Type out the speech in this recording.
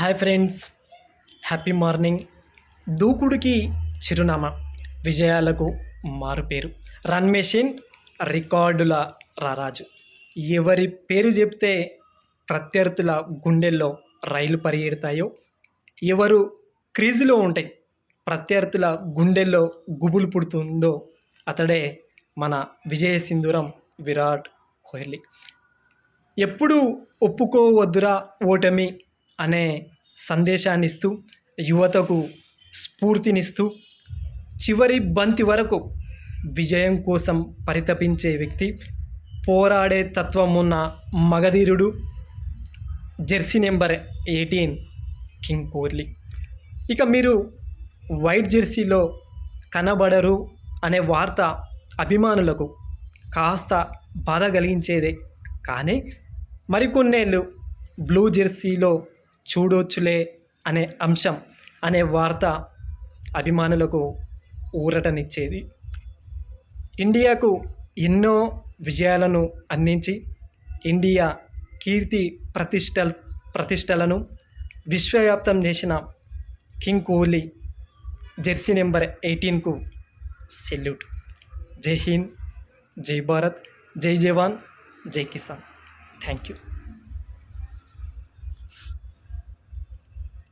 Hi friends. Happy morning. దూకుడుకి చిరునామా. విజయాలకు మారుపేరు. రన్ మెషిన్ రికార్డుల రారాజు. ఎవరి పేరు చెప్తే ప్రత్యర్థుల గుండెల్లో రైలు పరిగెడతాయో? ఎవరు క్రీజులో ఉంటాయి ప్రత్యర్థుల గుండెల్లో గుబులు పుడుతుందో? అతడే మన విజయ సింధూరం విరాట్ కోహ్లీ. ఎప్పుడూ ఒప్పుకోవద్దురా ఓటమి? అనే సందేశాన్ని ఇస్తూ యువతకు స్ఫూర్తినిస్తూ చివరి బంతి వరకు విజయం కోసం పరితపించే వ్యక్తి పోరాడే తత్వం ఉన్న మగధీరుడు jersey number eighteen king Kohli ఇక మీరు వైట్ జెర్సీలో కనబడరు అనే వార్త అభిమానులకు కాస్త బాధ కలిగించేదే. కానీ మరికొన్నేళ్ళు బ్లూ జెర్సీలో చూడొచ్చులే అనే అంశం అనే వార్త అభిమానులకు ఊరటనిచ్చేది. ఇండియాకు ఎన్నో విజయాలను అందించి ఇండియా కీర్తి ప్రతిష్ట ప్రతిష్టలను విశ్వవ్యాప్తం చేసిన కింగ్ కోహ్లీ జెర్సీ నెంబర్ ఎయిటీన్కు సెల్యూట్. జై హింద్ జై భారత్ జై జవాన్ జై కిసాన్. Thank you